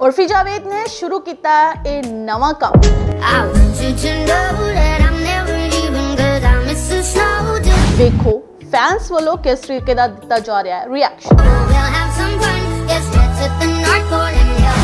ਉਰਫੀ ਜਾਵੇਦ ਨੇ ਸ਼ੁਰੂ ਕੀਤਾ ਇਹ ਨਵਾਂ ਕੰਮ ਵੇਖੋ ਫੈਨਸ ਵੱਲੋਂ ਕਿਸ ਤਰੀਕੇ ਦਾ ਦਿੱਤਾ ਜਾ ਰਿਹਾ ਹੈ ਰਿਐਕਸ਼ਨ.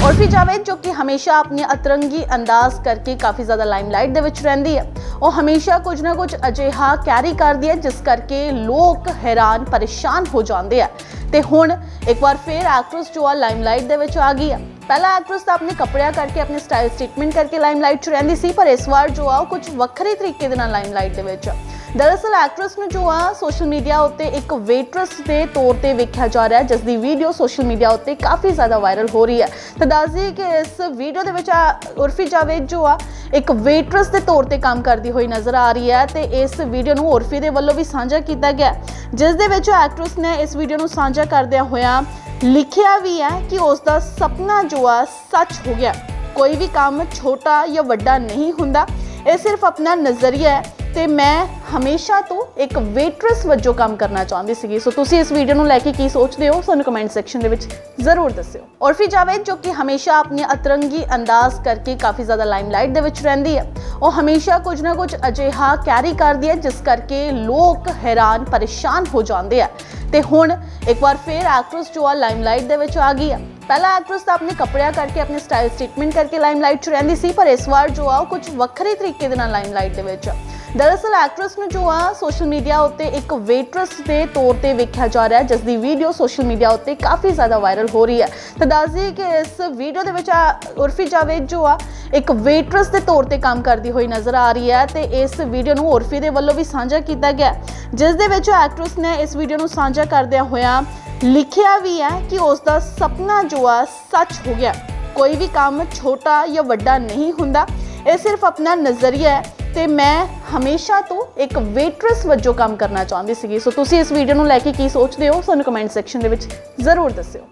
ਉਰਫੀ ਜਾਵੇਦ ਜੋ ਕਿ ਹਮੇਸ਼ਾ ਆਪਣੀ ਅਤਰੰਗੀ ਅੰਦਾਜ਼ ਕਰਕੇ ਕਾਫੀ ਜ਼ਿਆਦਾ ਲਾਈਮਲਾਈਟ ਦੇ ਵਿੱਚ ਰਹਿੰਦੀ ਹੈ ਉਹ ਹਮੇਸ਼ਾ ਕੁਝ ਨਾ ਕੁਝ ਅਜਿਹਾ ਕੈਰੀ ਕਰਦੀ ਹੈ, ਜਿਸ ਕਰਕੇ ਲੋਕ ਹੈਰਾਨ ਪਰੇਸ਼ਾਨ ਹੋ ਜਾਂਦੇ ਆ। ਤੇ ਹੁਣ ਇੱਕ ਵਾਰ ਫੇਰ ਐਕਟਰੈਸ ਜੋ ਆ ਲਾਈਮਲਾਈਟ ਦੇ ਵਿੱਚ ਆ ਗਈ ਆ। ਪਹਿਲਾਂ ਐਕਟਰੈਸ ਤਾਂ ਆਪਣੇ ਕੱਪੜਿਆਂ ਕਰਕੇ, ਆਪਣੇ ਸਟਾਈਲ ਸਟੇਟਮੈਂਟ ਕਰਕੇ ਲਾਈਮਲਾਈਟ 'ਚ ਰਹਿੰਦੀ ਸੀ, ਪਰ ਇਸ ਵਾਰ ਜੋ ਆ ਉਹ ਕੁਝ ਵੱਖਰੇ ਤਰੀਕੇ ਦੇ ਨਾਲ ਲਾਈਮਲਾਈਟ ਦੇ ਵਿੱਚ ਆ। ਦਰਅਸਲ ਐਕਟਰੈਸ ਨੂੰ ਜੋ ਆ ਸੋਸ਼ਲ ਮੀਡੀਆ ਉੱਤੇ ਇੱਕ ਵੇਟਰਸ ਦੇ ਤੌਰ ਤੇ ਵੇਖਿਆ ਜਾ ਰਿਹਾ ਜਿਸ ਦੀ ਵੀਡੀਓ ਸੋਸ਼ਲ ਮੀਡੀਆ ਉੱਤੇ ਕਾਫੀ ਜ਼ਿਆਦਾ ਵਾਇਰਲ ਹੋ ਰਹੀ ਹੈ। ਤਾਂ ਦੱਸਦੀ ਕਿ ਇਸ ਵੀਡੀਓ ਦੇ ਵਿੱਚ ਆ ਉਰਫੀ ਜਾਵੇਦ ਜੋ ਆ, ਇੱਕ ਵੇਟਰਸ ਦੇ ਤੌਰ ਤੇ ਕੰਮ ਕਰਦੀ ਹੋਈ ਨਜ਼ਰ ਆ ਰਹੀ ਹੈ ਤੇ ਇਸ ਵੀਡੀਓ ਨੂੰ ਉਰਫੀ ਦੇ ਵੱਲੋਂ ਵੀ ਸਾਂਝਾ ਕੀਤਾ ਗਿਆ ਜਿਸ ਦੇ ਵਿੱਚ ਐਕਟਰੈਸ ਨੇ ਇਸ ਵੀਡੀਓ ਨੂੰ ਸਾਂਝਾ ਕਰਦਿਆਂ ਹੋਇਆਂ ਲਿਖਿਆ ਵੀ ਹੈ ਕਿ ਉਸ ਦਾ ਸੁਪਨਾ ਜੋ ਆ ਸੱਚ ਹੋ ਗਿਆ। ਕੋਈ ਵੀ ਕੰਮ ਛੋਟਾ ਜਾਂ ਵੱਡਾ ਨਹੀਂ ਹੁੰਦਾ, ਇਹ ਸਿਰਫ ਆਪਣਾ ਨਜ਼ਰੀਆ ਹੈ। ਤੇ ਮੈਂ ਹਮੇਸ਼ਾ ਤੋਂ ਇੱਕ ਵੇਟਰਸ ਵਜੋਂ ਕੰਮ ਕਰਨਾ ਚਾਹੁੰਦੀ ਸੀਗੀ। ਸੋ ਤੁਸੀਂ ਇਸ ਵੀਡੀਓ ਨੂੰ ਲੈ ਕੇ ਕੀ ਸੋਚਦੇ ਹੋ, ਸਾਨੂੰ ਕਮੈਂਟ ਸੈਕਸ਼ਨ ਦੇ ਵਿੱਚ ਜ਼ਰੂਰ ਦੱਸਿਓ। ਔਰ ਉਰਫੀ ਜਾਵੇਦ ਜੋ ਕਿ ਹਮੇਸ਼ਾ ਆਪਣੀ ਅਤਰੰਗੀ ਅੰਦਾਜ਼ ਕਰਕੇ ਕਾਫੀ ਜ਼ਿਆਦਾ ਲਾਈਮਲਾਈਟ ਦੇ ਵਿੱਚ ਰਹਿੰਦੀ ਹੈ। ਉਹ ਹਮੇਸ਼ਾ ਕੁਝ ਨਾ ਕੁਝ ਅਜਿਹਾ ਕੈਰੀ ਕਰਦੀ ਹੈ, ਜਿਸ ਕਰਕੇ ਲੋਕ ਹੈਰਾਨ, ਪਰੇਸ਼ਾਨ ਹੋ ਜਾਂਦੇ ਆ। ਤੇ ਹੁਣ ਇੱਕ ਵਾਰ ਫੇਰ ਐਕਟਰਸ ਜੋ ਆ ਲਾਈਮਲਾਈਟ ਦੇ ਵਿੱਚ ਆ ਗਈ ਹੈ ਪਹਿਲਾਂ ਐਕਟਰਸ ਤਾਂ ਆਪਣੇ ਕੱਪੜਿਆਂ ਕਰਕੇ, ਆਪਣੇ ਸਟਾਈਲ ਸਟੇਟਮੈਂਟ ਕਰਕੇ ਲਾਈਮਲਾਈਟ 'ਚ ਰਹਿੰਦੀ ਸੀ, ਪਰ ਇਸ ਵਾਰ ਜੋ ਆ ਉਹ ਕੁਝ ਵੱਖਰੇ ਤਰੀਕੇ ਦੇ ਨਾਲ ਲਾਈਮਲਾਈਟ ਦੇ ਵਿੱਚ ਆ। ਦਰਅਸਲ ਐਕਟਰੈਸ ਨੂੰ ਜੋ ਆ ਸੋਸ਼ਲ ਮੀਡੀਆ ਉੱਤੇ ਇੱਕ ਵੇਟਰਸ ਦੇ ਤੌਰ ਤੇ ਵੇਖਿਆ ਜਾ ਰਿਹਾ ਹੈ, ਜਿਸ ਦੀ ਵੀਡੀਓ ਸੋਸ਼ਲ ਮੀਡੀਆ ਉੱਤੇ ਕਾਫੀ ਜ਼ਿਆਦਾ ਵਾਇਰਲ ਹੋ ਰਹੀ ਹੈ। ਤਾਂ ਦੱਸਦੀ ਕਿ ਇਸ ਵੀਡੀਓ ਦੇ ਵਿੱਚ ਆ ਉਰਫੀ ਜਾਵੇਦ ਜੋ ਆ, ਇੱਕ ਵੇਟਰਸ ਦੇ ਤੌਰ ਤੇ ਕੰਮ ਕਰਦੀ ਹੋਈ ਨਜ਼ਰ ਆ ਰਹੀ ਹੈ ਤੇ ਇਸ ਵੀਡੀਓ ਨੂੰ ਉਰਫੀ ਦੇ ਵੱਲੋਂ ਵੀ ਸਾਂਝਾ ਕੀਤਾ ਗਿਆ ਜਿਸ ਦੇ ਵਿੱਚ ਐਕਟਰੈਸ ਨੇ ਇਸ ਵੀਡੀਓ ਨੂੰ ਸਾਂਝਾ ਕਰਦਿਆਂ ਹੋਇਆਂ ਲਿਖਿਆ ਵੀ ਹੈ ਕਿ ਉਸ ਦਾ ਸੁਪਨਾ ਜੋ ਆ ਸੱਚ ਹੋ ਗਿਆ। ਕੋਈ ਵੀ ਕੰਮ ਛੋਟਾ ਜਾਂ ਵੱਡਾ ਨਹੀਂ ਹੁੰਦਾ, ਇਹ ਸਿਰਫ ਆਪਣਾ ਨਜ਼ਰੀਆ ਹੈ। ਤੇ ਮੈਂ ਹਮੇਸ਼ਾ ਤੋਂ ਇੱਕ ਵੇਟਰਸ ਵਜੋਂ ਕੰਮ ਕਰਨਾ ਚਾਹੁੰਦੀ ਸੀਗੀ। ਸੋ ਤੁਸੀਂ ਇਸ ਵੀਡੀਓ ਨੂੰ ਲੈ ਕੇ ਕੀ ਸੋਚਦੇ ਹੋ? ਸਾਨੂੰ ਕਮੈਂਟ ਸੈਕਸ਼ਨ ਦੇ ਵਿੱਚ ਜ਼ਰੂਰ ਦੱਸਿਓ।